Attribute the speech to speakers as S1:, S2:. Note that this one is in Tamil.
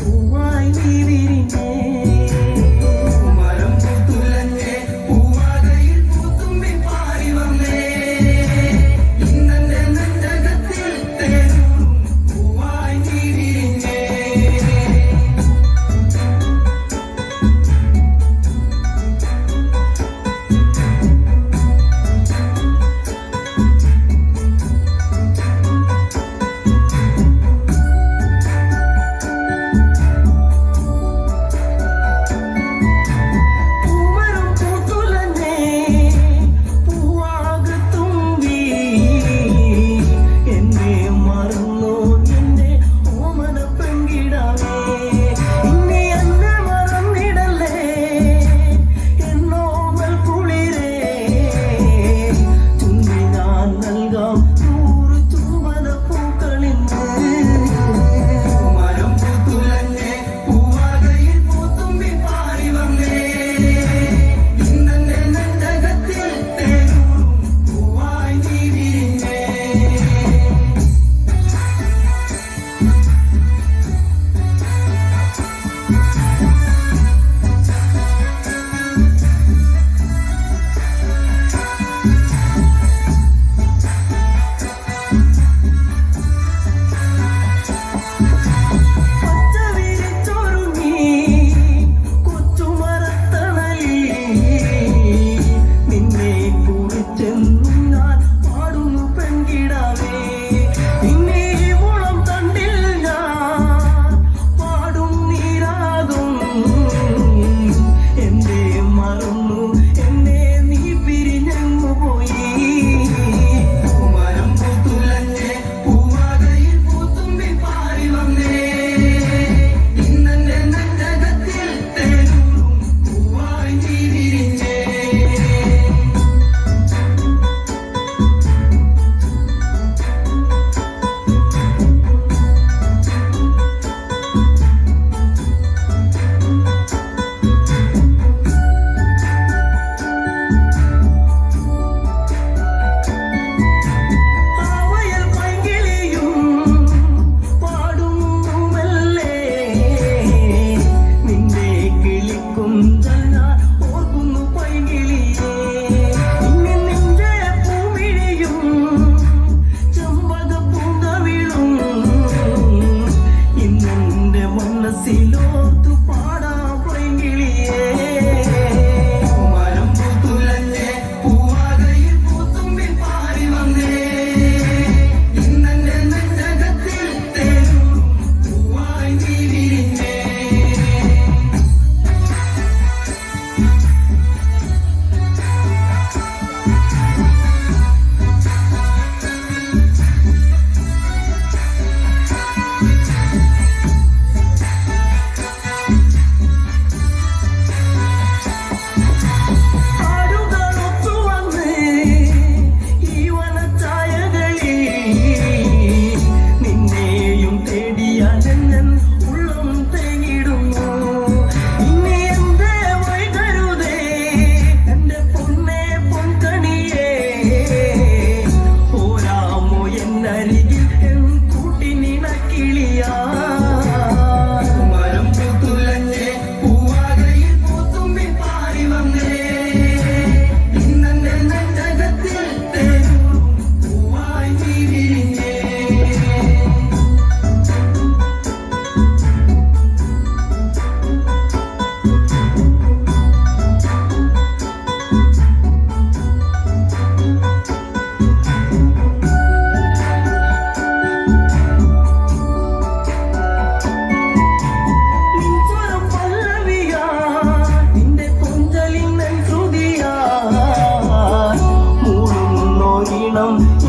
S1: പൂവായി നീ വിരിഞ്ഞേ கோர்த்து பாடா புறங்கிலியே know me.